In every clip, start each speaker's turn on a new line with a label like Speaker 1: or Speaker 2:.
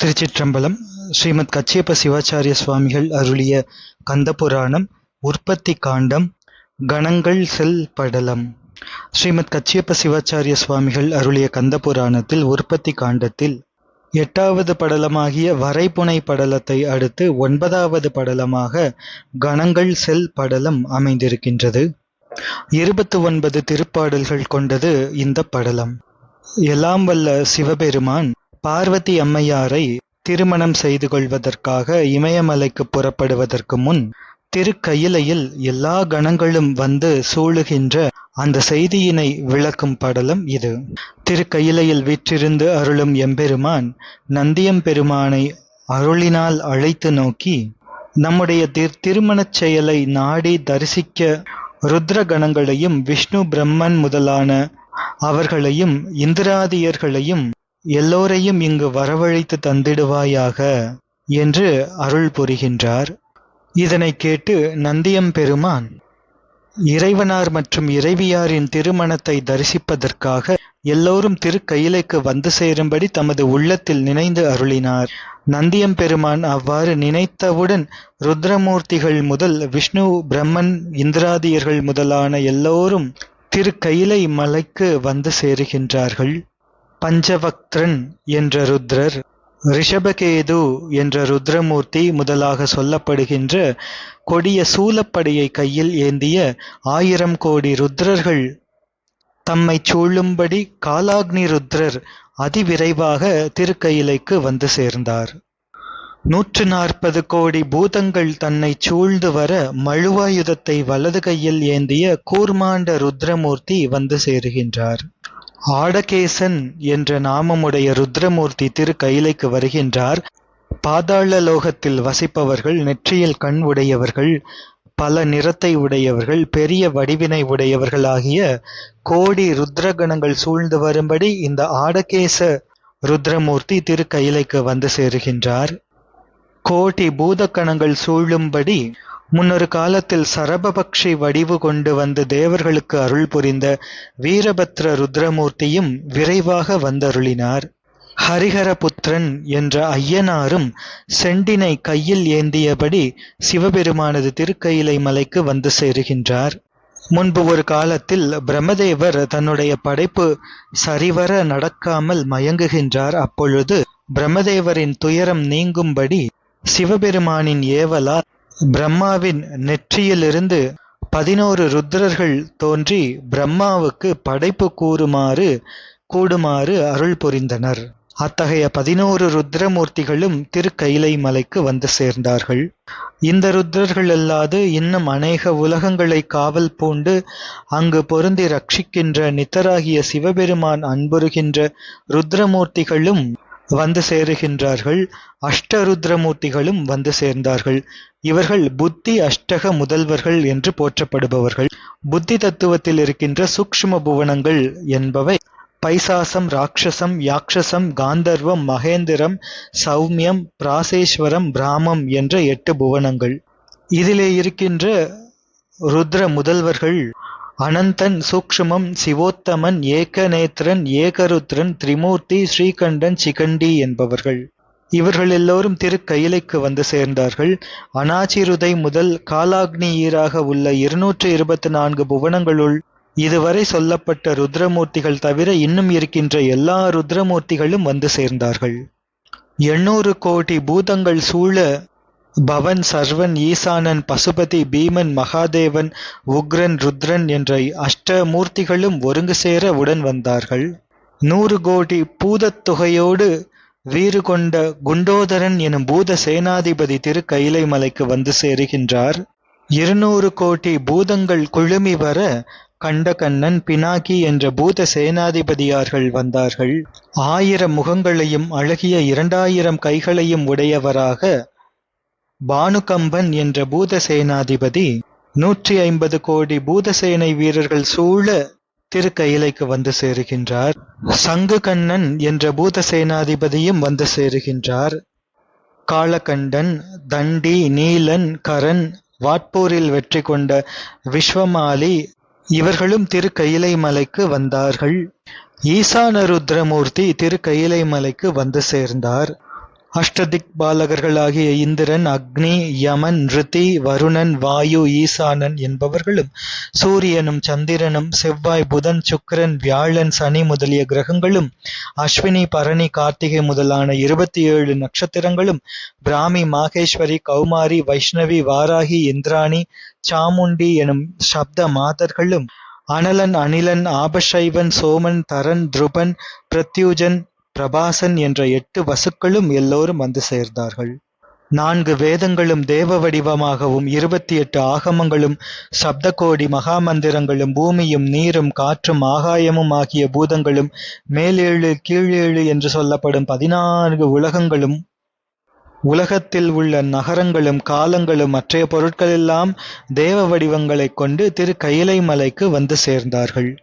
Speaker 1: திருச்சிற்றம்பலம் ஸ்ரீமத் கச்சியப்ப சிவாச்சாரிய சுவாமிகள் அருளிய கந்தபுராணம் உற்பத்தி காண்டம் கணங்கள் செல் படலம். ஸ்ரீமத் கச்சியப்ப சிவாச்சாரிய சுவாமிகள் அருளிய கந்தபுராணத்தில் உற்பத்தி காண்டத்தில் எட்டாவது படலமாகிய வரைபுனை படலத்தை அடுத்து ஒன்பதாவது படலமாக கணங்கள் செல் படலம் அமைந்திருக்கின்றது. இருபத்து ஒன்பது திருப்பாடல்கள் கொண்டது இந்த படலம். எல்லாம் வல்ல சிவபெருமான் பார்வதி அம்மையாரை திருமணம் செய்து கொள்வதற்காக இமயமலைக்கு புறப்படுவதற்கு முன் திருக்கயிலையில் எல்லா கணங்களும் வந்து சூழுகின்ற அந்த செய்தியினை விளக்கும் படலம் இது. திருக்கயிலையில் வீற்றிருந்து அருளும் எம்பெருமான் நந்தியம்பெருமானை அருளினால் அழைத்து நோக்கி நம்முடைய திர் திருமணச் செயலை நாடி தரிசிக்க ருத்ர கணங்களையும் விஷ்ணு பிரம்மன் முதலான அவர்களையும் இந்திராதியர்களையும் எல்லோரையும் இங்கு வரவழைத்து தந்திடுவாயாக என்று அருள் புரிகின்றார். இதனை கேட்டு நந்தியம் பெருமான் இறைவனார் மற்றும் இறைவியாரின் திருமணத்தை தரிசிப்பதற்காக எல்லோரும் திருக்கயிலைக்கு வந்து சேரும்படி தமது உள்ளத்தில் நினைந்து அருளினார். நந்தியம் பெருமான் அவ்வாறு நினைத்தவுடன் ருத்ரமூர்த்திகள் முதல் விஷ்ணு பிரம்மன் இந்திராதியர்கள் முதலான எல்லோரும் திருக்கயிலை மலைக்கு வந்து சேருகின்றார்கள். பஞ்சவக்திரன் என்ற ருத்ரர் ரிஷபகேது என்ற ருத்ரமூர்த்தி முதலாக சொல்லப்படுகின்ற கொடிய சூலப்படையை கையில் ஏந்திய ஆயிரம் கோடி ருத்ரர்கள் தம்மை சூழும்படி காலாக்னி ருத்ரர் அதிவிரைவாக திருக்கயிலைக்கு வந்து சேர்ந்தார். நூற்று நாற்பது கோடி பூதங்கள் தன்னை சூழ்ந்து வர மழுவாயுதத்தை வலது கையில் ஏந்திய கூர்மாண்ட ருத்ரமூர்த்தி வந்து சேருகின்றார். ஆடகேசன் என்ற நாமமுடைய ருத்ரமூர்த்தி திரு கைலைக்கு வருகின்றார். பாதாள லோகத்தில் வசிப்பவர்கள் நெற்றியில் கண் உடையவர்கள் பல நிறத்தை உடையவர்கள் பெரிய வடிவினை உடையவர்கள் ஆகிய கோடி ருத்ரகணங்கள் சூழ்ந்து வரும்படி இந்த ஆடகேச ருத்ரமூர்த்தி திரு கைலைக்கு வந்து சேருகின்றார். கோடி பூதக்கணங்கள் சூழும்படி முன்னொரு காலத்தில் சரபபக்ஷி வடிவு கொண்டு வந்து தேவர்களுக்கு அருள் புரிந்த வீரபத்ர ருத்ரமூர்த்தியும் விரைவாக வந்தருளினார். ஹரிஹரபுத்திரன் என்ற ஐயனாரும் செண்டினை கையில் ஏந்தியபடி சிவபெருமானது திருக்கயிலை மலைக்கு வந்து சேருகின்றார். முன்பு ஒரு காலத்தில் பிரம்மதேவர் தன்னுடைய படைப்பு சரிவர நடக்காமல் மயங்குகின்றார். அப்பொழுது பிரம்மதேவரின் துயரம் நீங்கும்படி சிவபெருமானின் ஏவலால் பிரம்மாவின் நெற்றியிலிருந்து பதினோரு ருத்ரர்கள் தோன்றி பிரம்மாவுக்கு படைப்பு கூறுமாறு கூடுமாறு அருள் புரிந்தனர். அத்தகைய பதினோரு ருத்ரமூர்த்திகளும் திருக்கைலை மலைக்கு வந்து சேர்ந்தார்கள். இந்த ருத்ரர்கள் அல்லாது இன்னும் அநேக உலகங்களை காவல் பூண்டு அங்கு பொருந்தி ரட்சிக்கின்ற நித்தராகிய சிவபெருமான் அன்புறுகின்ற ருத்ரமூர்த்திகளும் வந்து சேருகின்றார்கள். அஷ்டருத்ரமூர்த்திகளும் வந்து சேர்ந்தார்கள். இவர்கள் புத்தி அஷ்டக முதல்வர்கள் என்று போற்றப்படுபவர்கள். புத்தி தத்துவத்தில் இருக்கின்ற சூக்ஷ்ம புவனங்கள் என்பவை பைசாசம் ராட்சசம் யாக்ஷசம் காந்தர்வம் மகேந்திரம் சௌமியம் பிராசேஸ்வரம் பிராமம் என்ற எட்டு புவனங்கள். இதிலே இருக்கின்ற ருத்ர முதல்வர்கள் அனந்தன் சூக்ஷ்மம் சிவோத்தமன் ஏகநேத்திரன் ஏகருத்ரன் திரிமூர்த்தி ஸ்ரீகண்டன் சிகண்டி என்பவர்கள். இவர்கள் எல்லோரும் திருக்கயிலைக்கு வந்து சேர்ந்தார்கள். அனாச்சிருதை முதல் காலாக்னி ஈராக உள்ள இருநூற்று இருபத்தி நான்கு புவனங்களுள் இதுவரை சொல்லப்பட்ட ருத்ரமூர்த்திகள் தவிர இன்னும் இருக்கின்ற எல்லா ருத்ரமூர்த்திகளும் வந்து சேர்ந்தார்கள். எண்ணூறு கோடி பூதங்கள் சூழ பவன் சர்வன் ஈசானன் பசுபதி பீமன் மகாதேவன் உக்ரன் ருத்ரன் என்ற அஷ்ட மூர்த்திகளும் ஒருங்கு சேர உடன் வந்தார்கள். நூறு கோடி பூதத் தொகையோடு வீறு கொண்ட குண்டோதரன் எனும் பூத சேனாதிபதி திரு கைலை மலைக்கு வந்து சேருகின்றார். இருநூறு கோடி பூதங்கள் குழுமி வர கண்டகண்ணன் பினாகி என்ற பூத சேனாதிபதியார்கள் வந்தார்கள். ஆயிரம் முகங்களையும் அழகிய இரண்டாயிரம் கைகளையும் உடையவராக பானுகம்பன் என்ற பூதசேனாதிபதி நூற்றி ஐம்பது கோடி பூதசேனை வீரர்கள் சூழ திருக்கயிலைக்கு வந்து சேருகின்றார். சங்கு கண்ணன் என்ற பூதசேனாதிபதியும் வந்து சேருகின்றார். காலகண்டன் தண்டி நீலன் கரண் வாட்பூரில் வெற்றி கொண்ட விஸ்வமாலி இவர்களும் திருக்கயிலை மலைக்கு வந்தார்கள். ஈசானருத்ரமூர்த்தி திருக்கயிலை மலைக்கு வந்து சேர்ந்தார். அஷ்டதிக் பாலகர்களாகிய இந்திரன் அக்னி யமன் ரிதி வருணன் வாயு ஈசானன் என்பவர்களும் சூரியனும் சந்திரனும் செவ்வாய் புதன் சுக்கிரன் வியாழன் சனி முதலிய கிரகங்களும் அஸ்வினி பரணி கார்த்திகை முதலான இருபத்தி ஏழு நட்சத்திரங்களும் பிராமி மாகேஸ்வரி கௌமாரி வைஷ்ணவி வாராகி இந்திராணி சாமுண்டி எனும் சப்த மாதர்களும் அனலன் அனிலன் ஆபசைவன் சோமன் தரன் துருபன் பிரத்யூஜன் பிரபாசன் என்ற எட்டு வசுக்களும் எல்லோரும் வந்து சேர்ந்தார்கள். நான்கு வேதங்களும் தேவ வடிவமாகவும் இருபத்தி எட்டு ஆகமங்களும் சப்தகோடி மகாமந்திரங்களும் பூமியும் நீரும் காற்றும் ஆகாயமும் ஆகிய பூதங்களும் மேலேழு கீழேழு என்று சொல்லப்படும் பதினான்கு உலகங்களும் உலகத்தில் உள்ள நகரங்களும் காலங்களும் மற்றைய பொருட்களெல்லாம் தேவ வடிவங்களைக் கொண்டு திரு கைலை மலைக்கு வந்து சேர்ந்தார்கள்.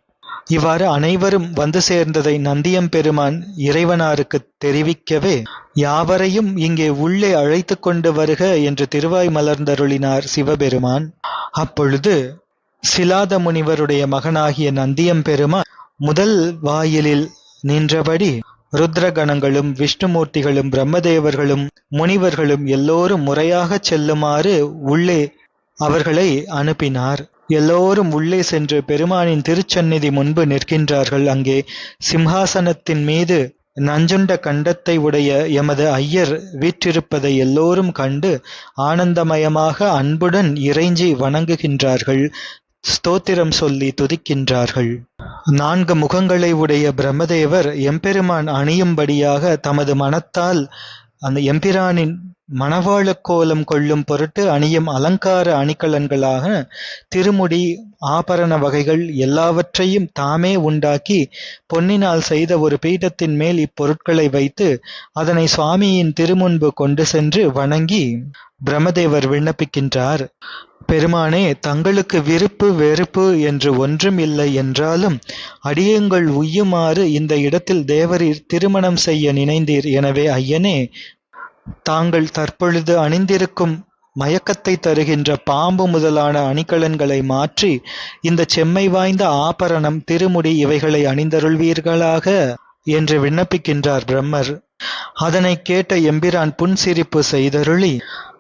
Speaker 1: இவ்வாறு அனைவரும் வந்து சேர்ந்ததை நந்தியம்பெருமான் இறைவனாருக்குத் தெரிவிக்கவே யாவரையும் இங்கே உள்ளே அழைத்து கொண்டு வருக என்று திருவாய் மலர்ந்தருளினார் சிவபெருமான். அப்பொழுது சிலாத முனிவருடைய மகனாகிய நந்தியம்பெருமான் முதல் வாயிலில் நின்றபடி ருத்ரகணங்களும் விஷ்ணுமூர்த்திகளும் பிரம்மதேவர்களும் முனிவர்களும் எல்லோரும் முறையாகச் செல்லுமாறு உள்ளே அவர்களை அனுப்பினார். எல்லோரும் உள்ளே சென்று பெருமானின் திருச்சந்நிதி முன்பு நிற்கின்றார்கள். அங்கே சிம்ஹாசனத்தின் மீது நஞ்சுண்ட கண்டத்தை உடைய எமது ஐயர் வீற்றிருப்பதை எல்லோரும் கண்டு ஆனந்தமயமாக அன்புடன் இறைஞ்சி வணங்குகின்றார்கள். ஸ்தோத்திரம் சொல்லி துதிக்கின்றார்கள். நான்கு முகங்களை உடைய பிரம்மதேவர் எம்பெருமான் அணியும்படியாக தமது மனத்தால் அந்த எம்பிரானின் மணவாளக் கோலம் கொள்ளும் பொருட்டு அணியும் அலங்கார அணிகலன்களாக திருமுடி ஆபரண வகைகள் எல்லாவற்றையும் தாமே உண்டாக்கி பொன்னினால் செய்த ஒரு பீடத்தின் மேல் இப்பொருட்களை வைத்து அதனை சுவாமியின் திருமுன்பு கொண்டு சென்று வணங்கி பிரம்மதேவர் விண்ணப்பிக்கின்றார். பெருமானே தங்களுக்கு விருப்பு வெறுப்பு என்று ஒன்றும் இல்லை என்றாலும் அடியங்கள் உய்யுமாறு இந்த இடத்தில் தேவரீர் திருமணம் செய்ய நினைந்தீர். எனவே ஐயனே தாங்கள் தற்பொழுது அணிந்திருக்கும் மயக்கத்தை தருகின்ற பாம்பு முதலான அணிகலன்களை மாற்றி இந்த செம்மை வாய்ந்த ஆபரணம் திருமுடி இவைகளை அணிந்தருள்வீர்களாக? என்று விண்ணப்பிக்கின்றார் பிரம்மர். அதனைக் கேட்ட எம்பிரான் புன்சிரிப்பு செய்தருளி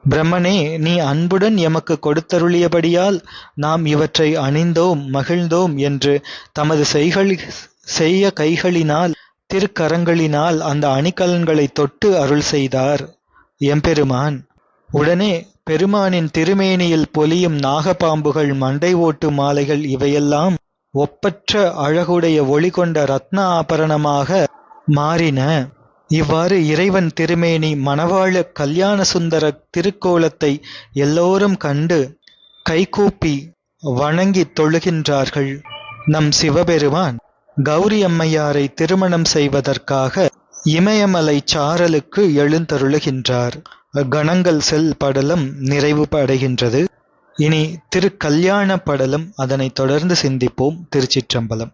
Speaker 1: பிரம்மனே நீ அன்புடன் எமக்கு கொடுத்தருளியபடியால் நாம் இவற்றை அணிந்தோம் மகிழ்ந்தோம் என்று தமது செய்கள் செய்ய கைகளினால் திருக்கரங்களினால் அந்த அணிகலன்களை தொட்டு அருள் செய்தார். எம்பெருமான் உடனே பெருமானின் திருமேனியில் பொலியும் நாகப்பாம்புகள் மண்டை ஓட்டு மாலைகள் இவையெல்லாம் ஒப்பற்ற அழகுடைய ஒளி கொண்ட ரத்ன ஆபரணமாக மாறின. இவ்வாறு இறைவன் திருமேனி மணவாழ கல்யாண சுந்தர திருக்கோலத்தை எல்லோரும் கண்டு கைகூப்பி வணங்கித் தொழுகின்றார்கள். நம் சிவபெருமான் கௌரி அம்மையாரை திருமணம் செய்வதற்காக இமயமலை சாரலுக்கு எழுந்தருளுகின்றார். கணங்கள் செல் படலம் நிறைவு அடைகின்றது இனி திருக்கல்யாண படலம் அதனைத் தொடர்ந்து சிந்திப்போம். திருச்சிற்றம்பலம்.